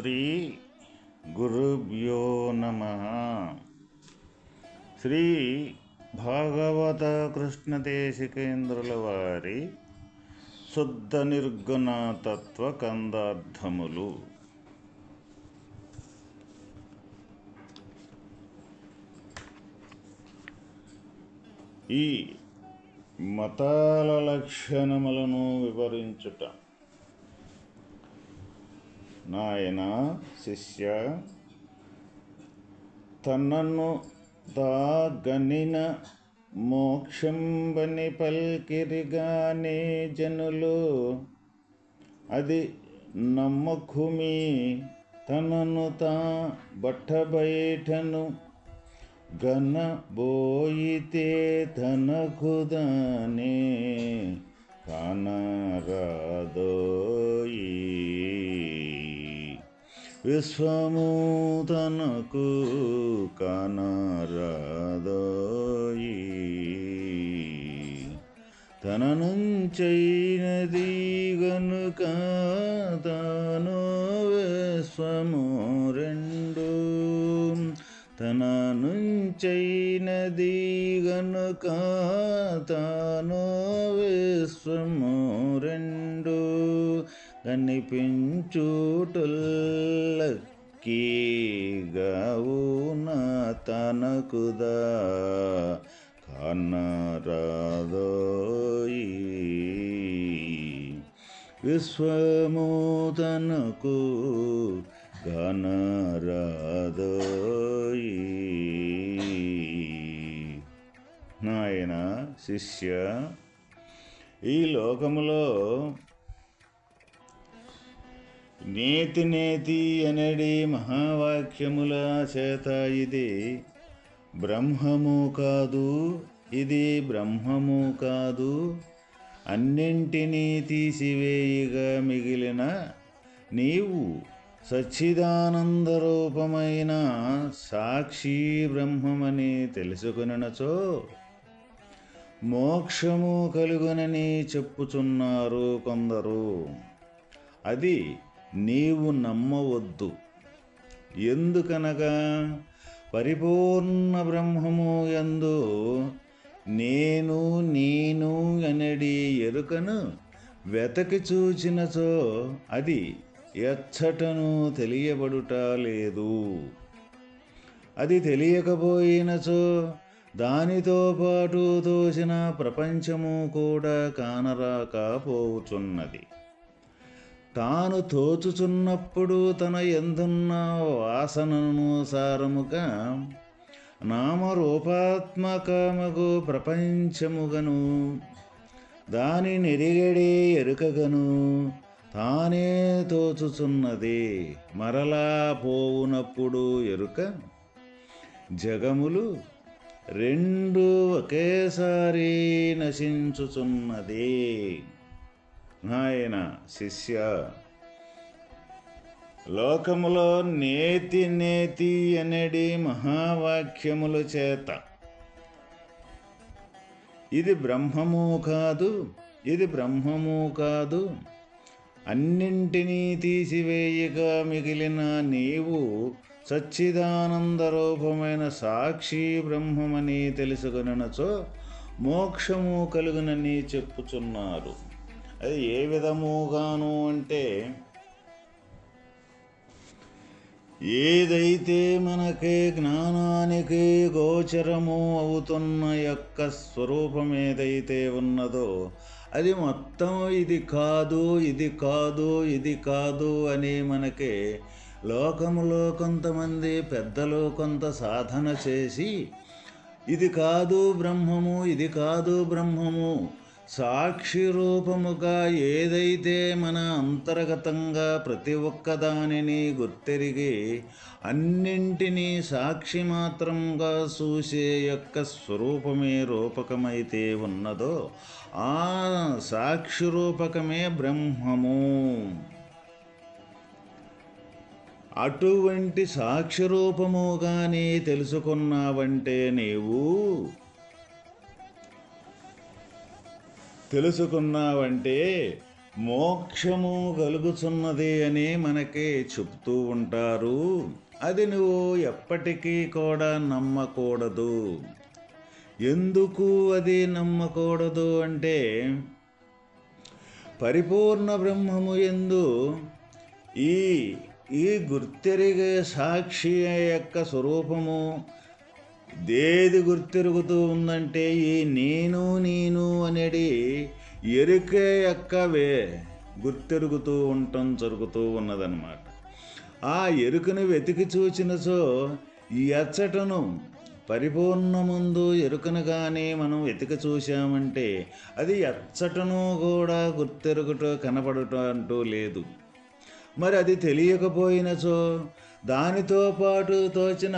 శ్రీ గురుభ్యో నమ. శ్రీ భాగవత కృష్ణదేశికేంద్రుల వారి శుద్ధ నిర్గుణ తత్వ కందార్థములు. ఈ మతాల లక్షణములను వివరించుట నాయన శిష్య తనను దాగనిన మోక్షంబని పల్కిరిగానే జనులు. అది నమ్మకుమి తనను తా బట్టబయటను గనబోయితే తనకుదానే కానరాదోయీ. విశ్వము తనకు కనరాదోయి. తన నుంచైనది గనుక తాను విశ్వము రెండు. తన నుంచైనది గనుక తాను విశ్వము కనిపించుటల్లకి గావున తనకుదా. కన్నరాదోయి విశ్వమూతనకు గణరాదోయి నాయన శిష్య ఈ లోకములో నేతి నేతి అనడి మహావాక్యముల చేత ఇది. బ్రహ్మము కాదు ఇది బ్రహ్మము కాదు. అన్నింటినీ తీసివేయగా మిగిలిన నీవు సచ్చిదానంద రూపమైన సాక్షి బ్రహ్మమని తెలుసుకునచో మోక్షము కలుగునని చెప్పుచున్నారు కొందరు. అది నీవు నమ్మవద్దు. ఎందుకనగా? పరిపూర్ణ బ్రహ్మము యందు నేను నేను అనడి ఎరుకను వెతకి చూచినచో అది ఎచ్చటను తెలియబడుట లేదు. అది తెలియకపోయినచో దానితో పాటు తోసిన ప్రపంచము కూడా కానరాకపోవుచున్నది తాను తోచుచున్నప్పుడు తన ఎందున్న వాసననుసారముగా నామరూపాత్మకముగు ప్రపంచముగను. దాని నిరిగడే ఎరుకగను. తానే తోచుచున్నది మరలా పోవునప్పుడు ఎరుక. జగములు రెండు ఒకేసారి నశించుచున్నది. నాయన శిష్య లోకములో నేతి నేతి అనడి మహావాక్యముల చేత. ఇది బ్రహ్మము కాదు ఇది బ్రహ్మము కాదు. అన్నింటినీ తీసివేయగా మిగిలిన నీవు సచ్చిదానంద రూపమైన సాక్షి బ్రహ్మమని తెలుసుకునచో మోక్షము కలుగునని చెప్పుచున్నారు. అది ఏ విధముగాను అంటే ఏదైతే మనకి జ్ఞానానికి గోచరము అవుతున్న యొక్క స్వరూపం ఏదైతే ఉన్నదో అది మొత్తం ఇది కాదు ఇది కాదు ఇది కాదు అని మనకి లోకములో కొంతమంది పెద్దలు కొంత సాధన చేసి ఇది కాదు బ్రహ్మము ఇది కాదు బ్రహ్మము సాక్షి రూపముగా ఏదైతే మన అంతర్గతంగా ప్రతి ఒక్కదానిని గుర్తెరిగి అన్నింటినీ సాక్షి మాత్రంగా చూసే యొక్క స్వరూపమే రూపకమైతే ఉన్నదో ఆ సాక్షి రూపకమే బ్రహ్మము. అటువంటి సాక్షి రూపము కానీ తెలుసుకున్నావంటే నీవు తెలుసుకున్నావంటే మోక్షము కలుగుతున్నది అని మనకి చెప్తూ ఉంటారు. అది నువ్వు ఎప్పటికీ కూడా నమ్మకూడదు. ఎందుకు అది నమ్మకూడదు అంటే పరిపూర్ణ బ్రహ్మము ఎందు ఈ ఈ గుర్తెరిగే సాక్షి యొక్క స్వరూపము దేది గుర్తెరుగుతూ ఉందంటే ఈ నేను నేను అనేది ఎరుకే యొక్క వే గుర్తెరుగుతూ ఉండటం జరుగుతూ ఉన్నదన్నమాట. ఆ ఎరుకను వెతికి చూచినచో ఈ అచ్చటను పరిపూర్ణముందు ఎరుకను కానీ మనం వెతికి చూశామంటే అది ఎచ్చటను కూడా గుర్తెరుగుట కనపడటం అంటూ లేదు. మరి అది తెలియకపోయినచో దానితో పాటు తోచిన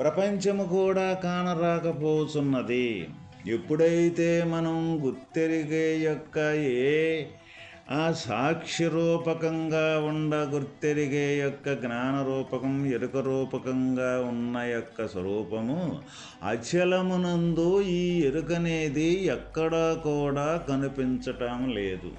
ప్రపంచము కూడా కానరాకపోతున్నది. ఎప్పుడైతే మనం గుర్తెరిగే యొక్క ఏ ఆ సాక్షి రూపకంగా ఉండ గుర్తెరిగే యొక్క జ్ఞానరూపకం ఎరుక రూపకంగా ఉన్న యొక్క స్వరూపము అచలమునందు ఈ ఎరుకనేది ఎక్కడా కూడా కనిపించటం లేదు.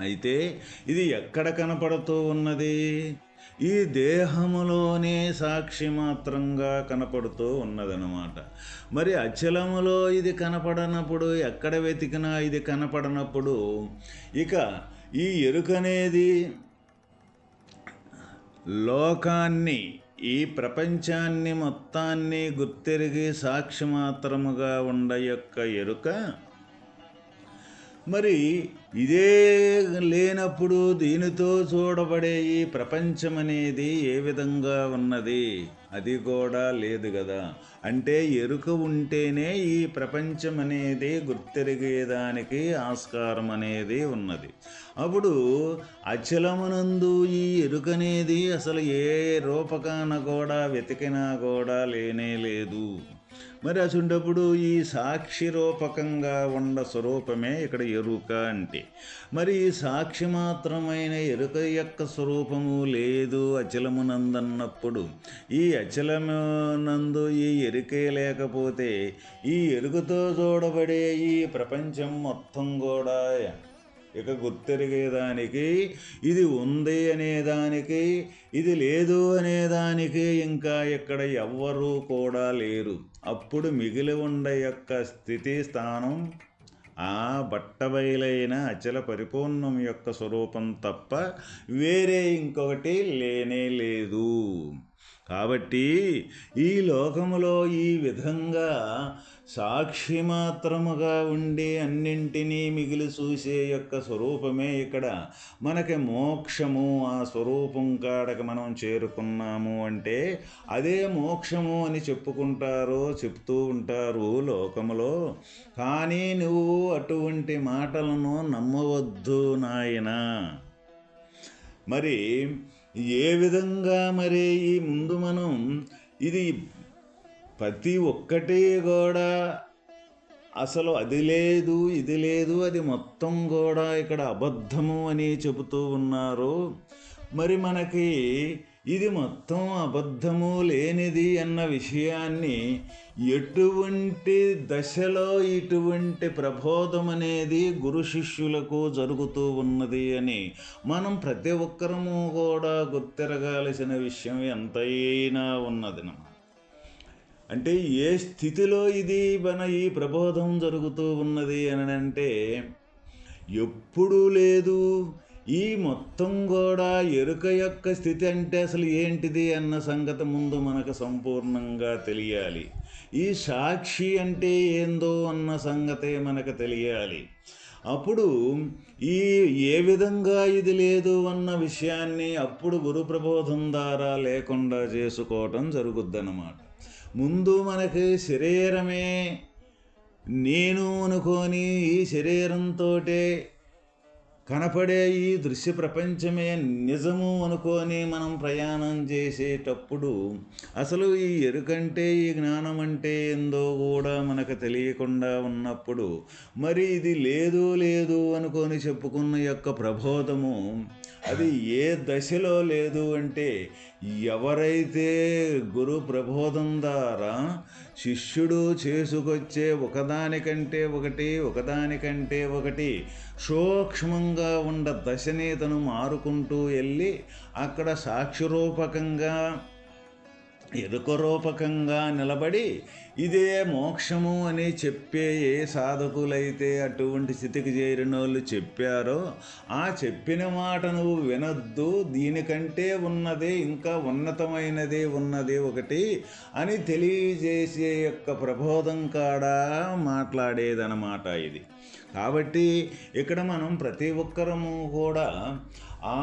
అయితే ఇది ఎక్కడ కనపడుతూ ఉన్నది? ఈ దేహములోనే సాక్షి మాత్రంగా కనపడుతూ ఉన్నదనమాట మరి అచలములో ఇది కనపడనప్పుడు ఎక్కడ వెతికినా ఇది కనపడనప్పుడు ఇక ఈ ఎరుకనేది లోకాన్ని ఈ ప్రపంచాన్ని మొత్తాన్ని గుర్తెరిగి సాక్షి మాత్రముగా ఉండ యొక్క ఎరుక మరి ఇదే లేనప్పుడు దీనితో చూడబడే ఈ ప్రపంచం అనేది ఏ విధంగా ఉన్నది? అది కూడా లేదు కదా. అంటే ఎరుక ఉంటేనే ఈ ప్రపంచం అనేది గుర్తెరిగేదానికి ఆస్కారం అనేది ఉన్నది. అప్పుడు అచలమునందు ఈ ఎరుకనేది అసలు ఏ రూపకాన కూడా వెతికినా కూడా లేనే లేదు. మరి అసుంటప్పుడు ఈ సాక్షి రూపకంగా ఉన్న స్వరూపమే ఇక్కడ ఎరుక అంటే. మరి ఈ సాక్షి మాత్రమైన ఎరుక యొక్క స్వరూపము లేదు అచలమునందన్నప్పుడు. ఈ అచలమునందు ఈ ఎరుకే లేకపోతే ఈ ఎరుకతో చూడబడే ఈ ప్రపంచం మొత్తం కూడా ఇక గుర్తెరిగేదానికి ఇది ఉంది అనేదానికి ఇది లేదు అనేదానికి ఇంకా ఇక్కడ ఎవ్వరూ కూడా లేరు. అప్పుడు మిగిలి ఉండ యొక్క స్థితి స్థానం ఆ బట్టబయలైన అచల పరిపూర్ణం యొక్క స్వరూపం తప్ప వేరే ఇంకొకటి లేనే లేదు. కాబట్టి ఈ లోకములో ఈ విధంగా సాక్షి మాత్రముగా ఉండి అన్నింటినీ మిగిలి చూసే యొక్క స్వరూపమే ఇక్కడ. మనకి మోక్షము ఆ స్వరూపం కాడకి మనం చేరుకున్నాము అంటే అదే మోక్షము అని చెప్పుకుంటారో చెప్తూ ఉంటారు లోకములో. కానీ నువ్వు అటువంటి మాటలను నమ్మవద్దు నాయనా. మరి ఏ విధంగా మరి ఈ ముందు మనం ఇది ప్రతి ఒక్కటి కూడా అసలు అది లేదు ఇది లేదు అది మొత్తం కూడా ఇక్కడ అబద్ధము అని చెబుతూ ఉన్నారు. మరి మనకి ఇది మొత్తం అబద్ధము లేనిది అన్న విషయాన్ని ఎటువంటి దశలో ఇటువంటి ప్రబోధం అనేది గురు శిష్యులకు జరుగుతూ ఉన్నది అని మనం ప్రతి ఒక్కరము కూడా గుర్తిరగాల్సిన విషయం ఎంతైనా ఉన్నది. అంటే ఏ స్థితిలో ఇది మన ఈ ప్రబోధం జరుగుతూ ఉన్నది అని అంటే ఎప్పుడూ లేదు. ఈ మొత్తం కూడా ఎరుక యొక్క స్థితి అంటే అసలు ఏంటిది అన్న సంగతి ముందు మనకు సంపూర్ణంగా తెలియాలి. ఈ సాక్షి అంటే ఏందో అన్న సంగతే మనకు తెలియాలి. అప్పుడు ఈ ఏ విధంగా ఇది లేదు అన్న విషయాన్ని అప్పుడు గురు ప్రబోధం ద్వారా లేకుండా చేసుకోవటం జరుగుద్దన్నమాట. ముందు మనకి శరీరమే. నేను అనుకొని ఈ శరీరంతోటే కనపడే ఈ దృశ్య ప్రపంచమే నిజము అనుకొని మనం ప్రయాణం చేసేటప్పుడు అసలు ఈ ఎరుకంటే ఈ జ్ఞానం అంటే ఏందో కూడా మనకు తెలియకుండా ఉన్నప్పుడు మరి ఇది లేదు లేదు అనుకొని చెప్పుకున్న యొక్క ప్రబోధము అది ఏ దశలో లేదు అంటే ఎవరైతే గురు ప్రబోధం ద్వారా శిష్యుడు చేసుకొచ్చే ఒకదానికంటే ఒకటి ఒకదానికంటే ఒకటి సూక్ష్మంగా ఉన్న దశని తను మారుకుంటూ వెళ్ళి అక్కడ సాక్షిరూపకంగా ఎరుకరూపకంగా నిలబడి ఇదే మోక్షము అని చెప్పే ఏ సాధకులైతే అటువంటి స్థితికి చేరిన వాళ్ళు చెప్పారో ఆ చెప్పిన మాట నువ్వు వినొద్దు. దీనికంటే ఉన్నదే ఇంకా ఉన్నతమైనదే ఉన్నది ఒకటి అని తెలియజేసే యొక్క ప్రబోధం కాడా మాట్లాడేదన్నమాట ఇది. కాబట్టి ఇక్కడ మనం ప్రతి ఒక్కరము కూడా ఆ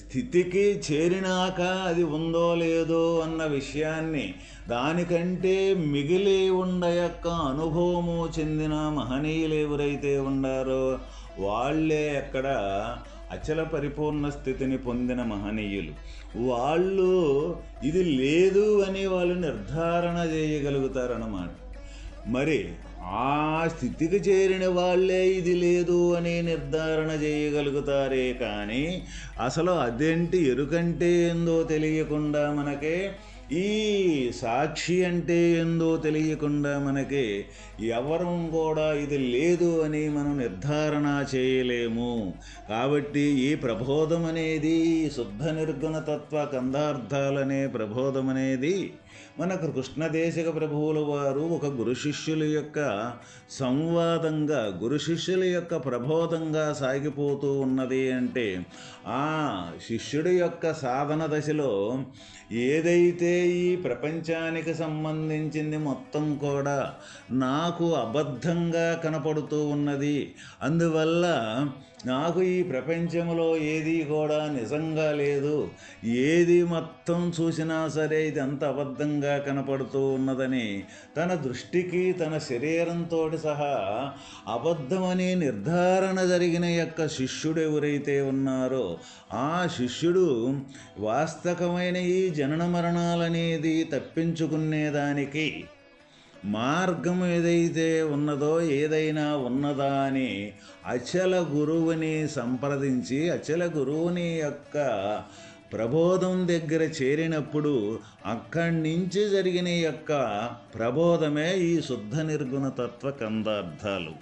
స్థితికి చేరినాక అది ఉందో లేదో అన్న విషయాన్ని దానికంటే మిగిలి ఉండ యొక్క అనుభవము చెందిన మహనీయులు ఎవరైతే ఉండారో వాళ్ళే అక్కడ అచల పరిపూర్ణ స్థితిని పొందిన మహనీయులు. వాళ్ళు ఇది లేదు అని వాళ్ళు నిర్ధారణ చేయగలుగుతారన్నమాట. మరి ఆ స్థితికి చేరిన వాళ్ళే ఇది లేదు అని నిర్ధారణ చేయగలుగుతారే కానీ అసలు అదేంటి ఎరుకంటే ఏందో తెలియకుండా మనకే ఈ సాక్షి అంటే ఏందో తెలియకుండా మనకి ఎవరం కూడా ఇది లేదు అని మనం నిర్ధారణ చేయలేము. కాబట్టి ఈ ప్రబోధం అనేది శుద్ధ నిర్గుణ తత్వ కందార్థాలనే ప్రబోధం అనేది మనకు కృష్ణదేశక ప్రభువుల వారు ఒక గురు శిష్యుల యొక్క సంవాదంగా గురు శిష్యుల యొక్క ప్రబోధంగా సాగిపోతూ ఉన్నది అంటే ఆ శిష్యుడి యొక్క సాధన దశలో ఏదైతే ఈ ప్రపంచానికి సంబంధించింది మొత్తం కూడా నాకు అబద్ధంగా కనపడుతూ ఉన్నది అందువల్ల నాకు ఈ ప్రపంచంలో ఏది కూడా నిజంగా లేదు. ఏది మొత్తం చూసినా సరే ఇది అంత అబద్ధంగా కనపడుతూ ఉన్నదని తన దృష్టికి తన శరీరంతో సహా అబద్ధమని నిర్ధారణ జరిగిన యొక్క శిష్యుడు ఎవరైతే ఉన్నారో ఆ శిష్యుడు వాస్తవమైన ఈ జనన మరణాలనేది తప్పించుకునేదానికి మార్గం ఏదైతే ఉన్నదో ఏదైనా ఉన్నదా అని అచల గురువుని సంప్రదించి అచల గురువుని యొక్క ప్రబోధం దగ్గర చేరినప్పుడు అక్కడి నుంచి జరిగిన యొక్క ప్రబోధమే ఈ శుద్ధ నిర్గుణ తత్వ కందార్థాలు.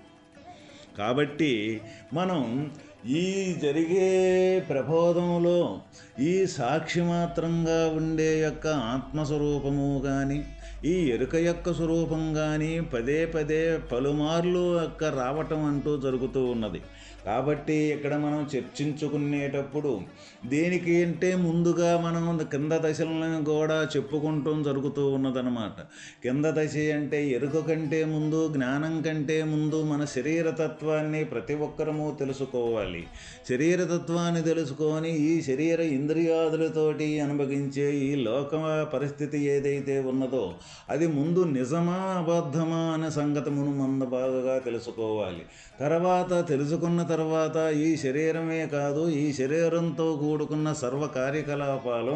కాబట్టి మనం ఈ జరిగే ప్రబోధంలో ఈ సాక్షి మాత్రంగా ఉండే యొక్క ఆత్మస్వరూపము కానీ ఈ ఎరుక యొక్క స్వరూపంగాని పదే పదే పలుమార్లు యొక్క రావటం అంటూ జరుగుతూ ఉన్నది. కాబట్టి ఇక్కడ మనం చర్చించుకునేటప్పుడు దేనికి అంటే ముందుగా మనం కింద దశలను కూడా చెప్పుకుంటూ జరుగుతూ ఉన్నదనమాట కింద దశ అంటే ఎరుక కంటే ముందు జ్ఞానం కంటే ముందు మన శరీరతత్వాన్ని ప్రతి ఒక్కరము తెలుసుకోవాలి. శరీరతత్వాన్ని తెలుసుకొని ఈ శరీర ఇంద్రియాదులతోటి అనుభవించే ఈ లోక పరిస్థితి ఏదైతే ఉన్నదో అది ముందు నిజమా అబద్ధమా అనే సంగతమును మంద బాగా తెలుసుకోవాలి. తర్వాత తెలుసుకున్న తర్వాత ఈ శరీరమే కాదు ఈ శరీరంతో కూడుకున్న సర్వ కార్యకలాపాలు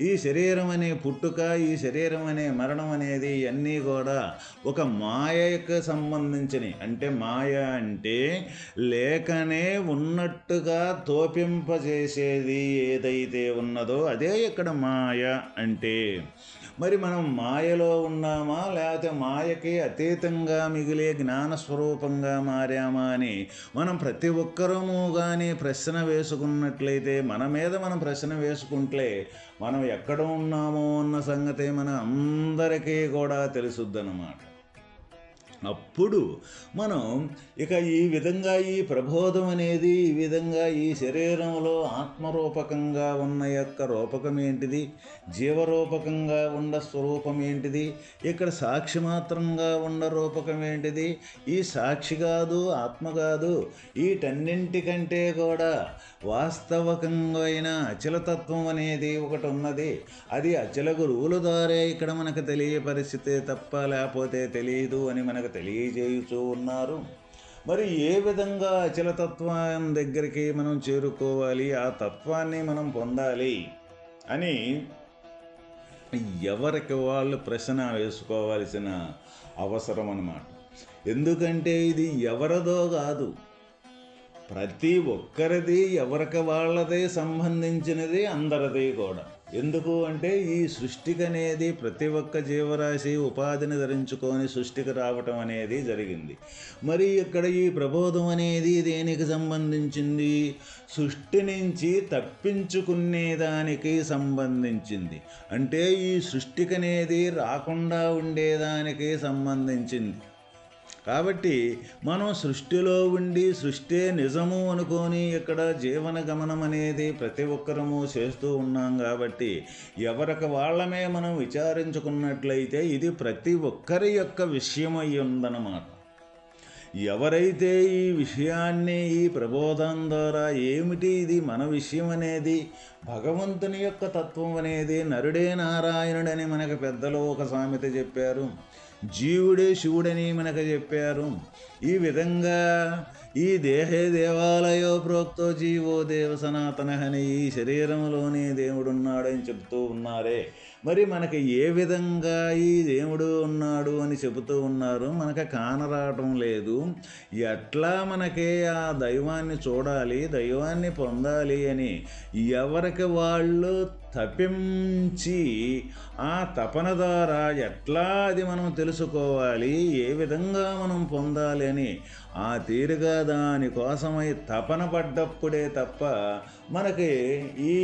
ఈ శరీరం అనే పుట్టుక ఈ శరీరం అనే మరణం అనేది అన్నీ కూడా ఒక మాయకు సంబంధించినవి. అంటే మాయ అంటే లేకనే ఉన్నట్టుగా తోపింపజేసేది ఏదైతే ఉన్నదో అదే ఇక్కడ మాయ అంటే. మరి మనం మాయలో ఉన్నామా? లేకపోతే మాయకి అతీతంగా మిగిలే జ్ఞానస్వరూపంగా మారామా అని మనం ప్రతి ఒక్కరము కానీ ప్రశ్న వేసుకున్నట్లయితే మన మీద మనం ప్రశ్న వేసుకుంటే మనం ఎక్కడ ఉన్నామో అన్న సంగతి మన అందరికీ కూడా తెలుసుద్దన్నమాట. అప్పుడు మనం ఇక ఈ విధంగా ఈ ప్రబోధం అనేది ఈ విధంగా ఈ శరీరంలో ఆత్మరూపకంగా ఉన్న యొక్క రూపకం ఏంటిది? జీవరూపకంగా ఉన్న స్వరూపం ఏంటిది? ఇక్కడ సాక్షి మాత్రంగా ఉన్న రూపకం ఏంటిది? ఈ సాక్షి కాదు ఆత్మ కాదు వీటన్నింటికంటే కూడా వాస్తవకంగా అచలతత్వం అనేది ఒకటి ఉన్నది. అది అచల గురువుల ద్వారా ఇక్కడ మనకు తెలియపరిచితే తప్ప లేకపోతే తెలియదు అని మనకు తెలియజేయుచూ ఉన్నారు. మరి ఏ విధంగా అచలతత్వం దగ్గరికి మనం చేరుకోవాలి ఆ తత్వాన్ని మనం పొందాలి అని ఎవరికి వాళ్ళు ప్రశ్న వేసుకోవాల్సిన అవసరం అన్నమాట. ఎందుకంటే ఇది ఎవరిదో కాదు. ప్రతి ఒక్కరిది ఎవరికి వాళ్ళదే సంబంధించినది అందరిది కూడా. ఎందుకు అంటే ఈ సృష్టికి అనేది ప్రతి ఒక్క జీవరాశి ఉపాధిని ధరించుకొని సృష్టికి రావటం అనేది జరిగింది. మరి ఇక్కడ ఈ ప్రబోధం అనేది దేనికి సంబంధించింది? సృష్టి నుంచి తప్పించుకునేదానికి సంబంధించింది. అంటే ఈ సృష్టికి అనేది రాకుండా ఉండేదానికి సంబంధించింది. కాబట్టి మనం సృష్టిలో ఉండి సృష్టే నిజము అనుకొని ఇక్కడ జీవన గమనం అనేది ప్రతి ఒక్కరము చేస్తూ ఉన్నాం కాబట్టి ఎవరికి వాళ్ళమే మనం విచారించుకున్నట్లయితే ఇది ప్రతి ఒక్కరి యొక్క విషయం అయి ఉందన్నమాట ఎవరైతే ఈ విషయాన్ని ఈ ప్రబోధం ద్వారా ఏమిటి ఇది మన విషయం అనేది భగవంతుని యొక్క తత్వం అనేది నరుడే నారాయణుడని మనకు పెద్దలు ఒక సామెత చెప్పారు. జీవుడే శివుడని మనకు చెప్పారు. ఈ విధంగా ఈ దేహే దేవాలయో ప్రోక్తో జీవో దేవ సనాతన అని ఈ శరీరంలోనే దేవుడున్నాడని చెబుతూ ఉన్నారే. మరి మనకి ఏ విధంగా ఈ దేవుడు ఉన్నాడు అని చెబుతూ ఉన్నారు? మనకు కానరావటం లేదు. ఎట్లా మనకి ఆ దైవాన్ని చూడాలి దైవాన్ని పొందాలి అని ఎవరికి వాళ్ళు తప్పించి ఆ తపన ద్వారా ఎట్లా అది మనం తెలుసుకోవాలి ఏ విధంగా మనం పొందాలి అని ఆ తీరుగా దానికోసమై తపన పడ్డప్పుడే తప్ప మనకి ఈ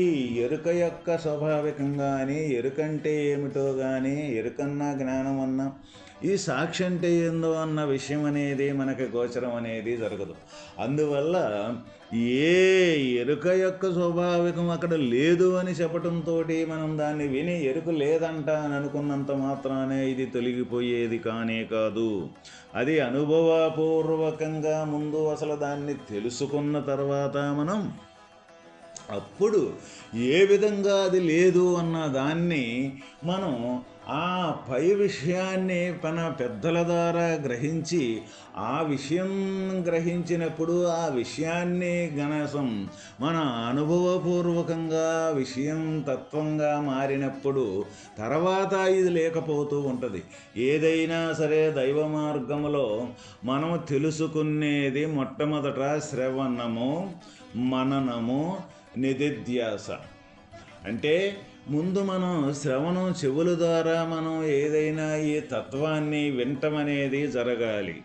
ఎరుక యొక్క స్వాభావికం కానీ ఎరుకంటే ఏమిటో కానీ ఎరుకన్నా జ్ఞానం అన్నా ఈ సాక్షి అంటే ఏందో అన్న విషయం అనేది మనకి గోచరం అనేది జరగదు. అందువల్ల ఏ ఎరుక యొక్క స్వాభావికం అక్కడ లేదు అని చెప్పటంతో మనం దాన్ని విని ఎరుక లేదంట అని అనుకున్నంత మాత్రానే ఇది తొలగిపోయేది కానే కాదు. అది అనుభవపూర్వకంగా ముందు అసలు దాన్ని తెలుసుకున్న తర్వాత మనం అప్పుడు ఏ విధంగా అది లేదు అన్న దాన్ని మనం ఆ పై విషయాన్ని మన పెద్దల ద్వారా గ్రహించి ఆ విషయం గ్రహించినప్పుడు ఆ విషయాన్ని గణసం మన అనుభవపూర్వకంగా విషయం తత్వంగా మారినప్పుడు తర్వాత ఇది లేకపోతూ ఉంటుంది. ఏదైనా సరే దైవ మార్గంలో మనం తెలుసుకునేది మొట్టమొదట శ్రవణము మననము నిధిధ్యాస. అంటే ముందు మనం శ్రవణం చెవుల ద్వారా మనం ఏదైనా ఈ తత్వాన్ని వింటమనేది జరగాలి.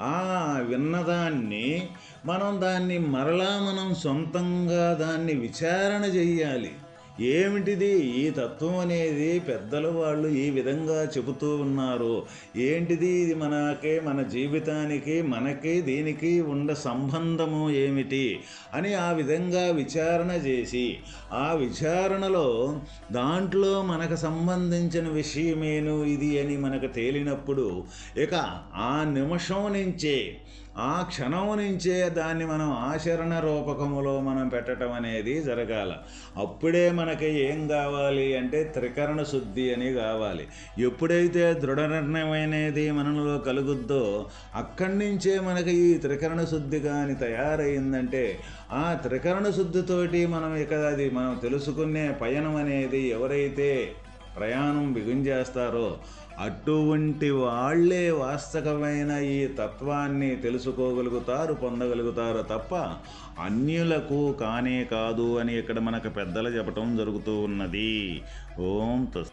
ఆ విన్నదాన్ని మనం దాన్ని మరలా మనం సొంతంగా దాన్ని విచారణ చెయ్యాలి. ఏమిటిది? ఈ తత్వం అనేది పెద్దల వాళ్ళు ఈ విధంగా చెబుతూ ఉన్నారు. ఏంటిది? ఇది మనకే మన జీవితానికి మనకి దీనికి ఉండ సంబంధము ఏమిటి? అని ఆ విధంగా విచారణ చేసి ఆ విచారణలో దాంట్లో మనకు సంబంధించిన విషయమేను ఇది అని మనకు తేలినప్పుడు ఇక ఆ నిమిషం నుంచే ఆ క్షణం నుంచే దాన్ని మనం ఆచరణ రూపకములో మనం పెట్టడం అనేది జరగాల. అప్పుడే మనకి ఏం కావాలి అంటే త్రికరణ శుద్ధి అని కావాలి. ఎప్పుడైతే దృఢ నిర్ణయం అనేది మనలో కలుగుద్దో అక్కడి నుంచే మనకి ఈ త్రికరణ శుద్ధి కానీ తయారైందంటే ఆ త్రికరణ శుద్ధితోటి మనం ఇక అది మనం తెలుసుకునే పయనం అనేది ఎవరైతే ప్రయాణం బిగుంజేస్తారో అటువంటి వాళ్ళే వాస్తవమైన ఈ తత్వాన్ని తెలుసుకోగలుగుతారు పొందగలుగుతారు తప్ప అన్యులకు కానే కాదు అని ఇక్కడ మనకు పెద్దలు చెప్పటం జరుగుతూ ఉన్నది. ఓం తస్